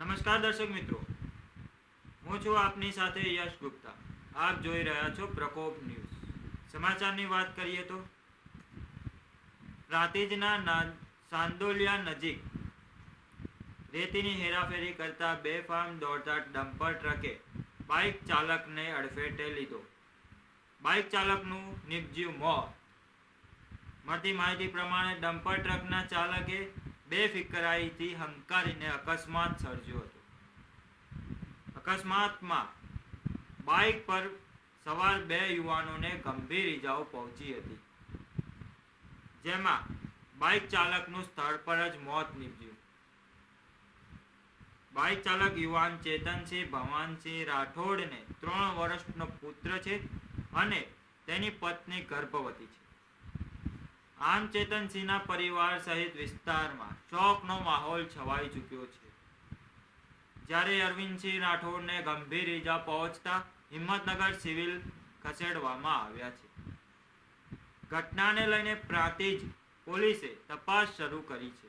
નમસ્કાર દર્શક મિત્રો. હું છું આપની સાથે યશ ગુપ્તા. આપ જોઈ રહ્યા છો પ્રકોપ ન્યૂઝ. સમાચારની વાત કરીએ તો પ્રાંતિજના સાંદોલિયા નજીક રેતીની હેરાફેરી કરતા બેફામ દોડતા ડમ્પર ટ્રકે બાઇક ચાલકને અડફેટે લીધો. બાઇક ચાલકનું નિપજ્યું મોત. મળતી માહિતી પ્રમાણે ડમ્પર ટ્રકના ચાલકે બે ફિકરાઈથી હંકારીને અકસ્માત સર્જ્યો હતો. અકસ્માતમાં બાઇક પર સવાર બે યુવાનોને ગંભીર ઇજાઓ પહોંચી હતી. જેમાં બાઇક ચાલકનું સ્થળ પર જ મોત નીપજ્યું. બાઇક ચાલક યુવાન ચેતનસિંહ ભવાનસિંહ રાઠોડને ત્રણ વર્ષનો પુત્ર છે અને તેની પત્ની ગર્ભવતી છે. આમ ચેતનસિંહના પરિવાર સહિત વિસ્તારમાં શોકનો માહોલ છવાઈ ચૂક્યો છે. જ્યારે અરવિંદસિંહ રાઠોડને ગંભીર ઈજા પહોંચતા હિંમતનગર સિવિલ ખસેડવામાં આવ્યા છે. ઘટનાને લઈને પ્રાંતિજ પોલીસે તપાસ શરૂ કરી છે.